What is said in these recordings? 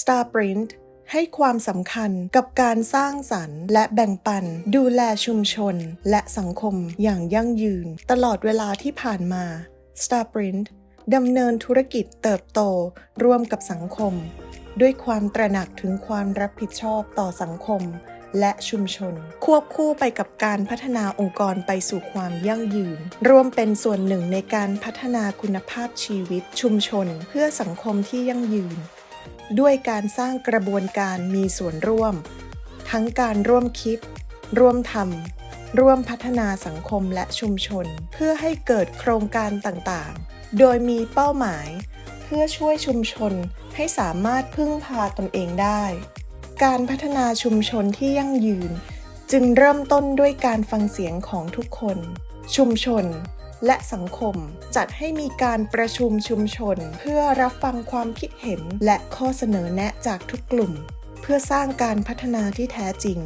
Starprint ให้ความสำคัญกับการสร้างสรรค์และแบ่งปัน ดูแลชุมชน และสังคมอย่างยั่งยืน ตลอดเวลาที่ผ่านมา Starprint ดำเนินธุรกิจเติบโตร่วมกับสังคม ด้วยความตระหนักถึงความรับผิดชอบต่อสังคม และชุมชน ควบคู่ไปกับการพัฒนาองค์กรไปสู่ความยั่งยืน ร่วมเป็นส่วนหนึ่งในการพัฒนาคุณภาพชีวิตชุมชน เพื่อสังคมที่ยั่งยืน ด้วยการสร้างกระบวนการมีส่วนร่วม ทั้งการร่วมคิด ร่วมทำร่วมพัฒนาสังคมและชุมชน เพื่อให้เกิดโครงการต่างๆ โดยมีเป้าหมาย เพื่อช่วยชุมชนให้สามารถพึ่งพาตนเองได้ การพัฒนาชุมชนที่ยั่งยืน จึงเริ่มต้นด้วยการฟังเสียงของทุกคน ชุมชนและสังคมจัดให้มีการประชุมชุมชน เพื่อรับฟังความคิดเห็นและข้อเสนอแนะจากทุกกลุ่ม เพื่อสร้างการพัฒนาที่แท้จริง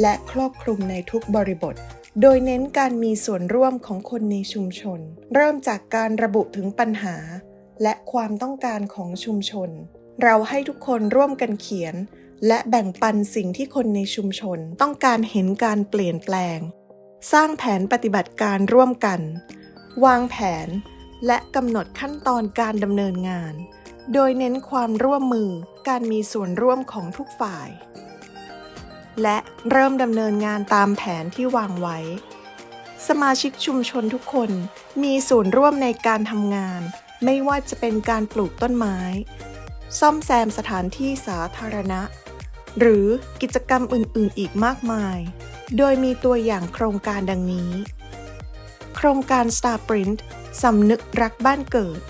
และครอบคลุมในทุกบริบท โดยเน้นการมีส่วนร่วมของคนในชุมชน เริ่มจากการระบุถึงปัญหา และความต้องการของชุมชน เราให้ทุกคนร่วมกันเขียน และแบ่งปันสิ่งที่คนในชุมชนต้องการเห็นการเปลี่ยนแปลง สร้างแผนปฏิบัติการร่วมกัน วางแผน และกำหนดขั้นตอนการดำเนินงาน โดยเน้นความร่วมมือการมีส่วนร่วมของทุกฝ่าย และเริ่มดำเนินงานตามแผนที่วางไว้ สมาชิกชุมชนทุกคนมีส่วนร่วมในการทำงาน ไม่ว่าจะเป็นการปลูกต้นไม้ ซ่อมแซมสถานที่สาธารณะ หรือกิจกรรมอื่นๆ อีกมากมาย โดยมีตัวอย่างโครงการดังนี้ โครงการ Starprint สำนึกรักบ้านเกิด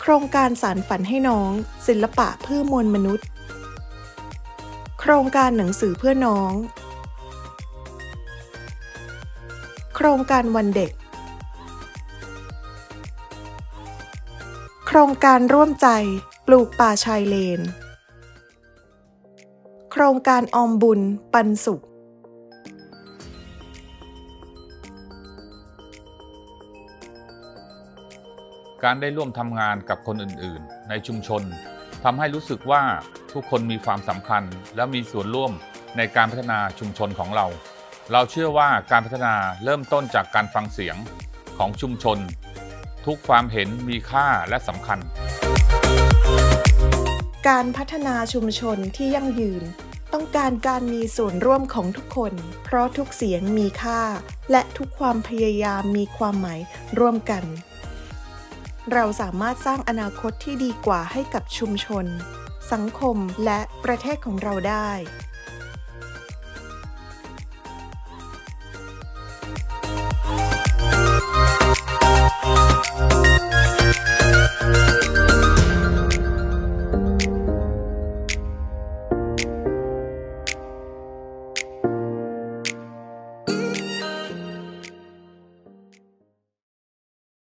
โครงการสารฝันให้น้อง ศิลปะเพื่อมวลมนุษย์ โครงการหนังสือเพื่อน้อง โครงการวันเด็ก โครงการร่วมใจ ปลูกป่าชายเลน ครงการออมบุญปันสุข การได้ร่วมทำงานกับคนอื่นๆ ในชุมชนทำให้รู้สึกว่าทุกคนมีความสำคัญ และมีส่วนร่วมในการพัฒนาชุมชนของเรา เราเชื่อว่าการพัฒนาเริ่มต้นจากการฟังเสียงของชุมชน ทุกความเห็นมีค่าและสำคัญการพัฒนาชุมชนที่ยั่งยืน ต้องการการมีส่วนร่วมของทุกคน เพราะทุกเสียงมีค่า และทุกความพยายามมีความหมายร่วมกัน เราสามารถสร้างอนาคตที่ดีกว่าให้กับชุมชน สังคมและประเทศของเราได้